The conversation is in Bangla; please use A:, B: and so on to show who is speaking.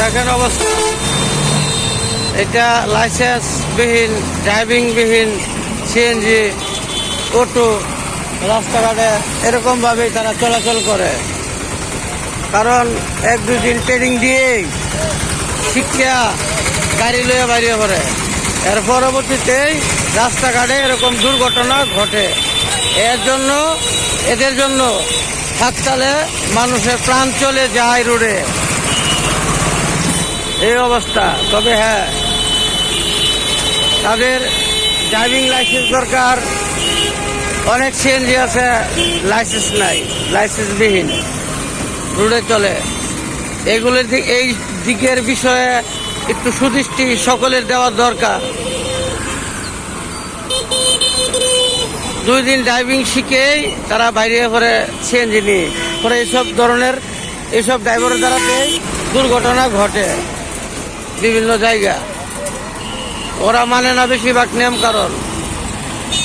A: দেখেন অবস্থা। এটা লাইসেন্স বিহীন লাইসেন্সবিহীন ড্রাইভিংবিহীন সিএনজি অটো রাস্তাঘাটে এরকমভাবেই তারা চলাচল করে। কারণ এক দুই দিন ট্রেনিং দিয়েই শিক্ষা গাড়ি লইয়া বাইরে পড়ে এর পরবর্তীতেই রাস্তাঘাটে এরকম দুর্ঘটনা ঘটে। এর জন্য, এদের জন্য হাততালে মানুষের প্রাণ চলে যায় রোডে। এই অবস্থা। তবে হ্যাঁ তাদের ড্রাইভিং লাইসেন্স দরকার। অনেক সিএনজি আছে লাইসেন্স নাই লাইসেন্সবিহীন রোডে চলে। এগুলোর এই দিকের বিষয়ে একটু সুদৃষ্টি সকলের দেওয়া দরকার। দুই দিন ড্রাইভিং শিখেই তারা বাইরে পরে সিএনজি নিয়ে। পরে এইসব ধরনের এইসব ড্রাইভারের দ্বারাতেই দুর্ঘটনা ঘটে। বিভিন্ন জায়গা। ওরা মানে না বেশিরভাগ নিয়ম কারণ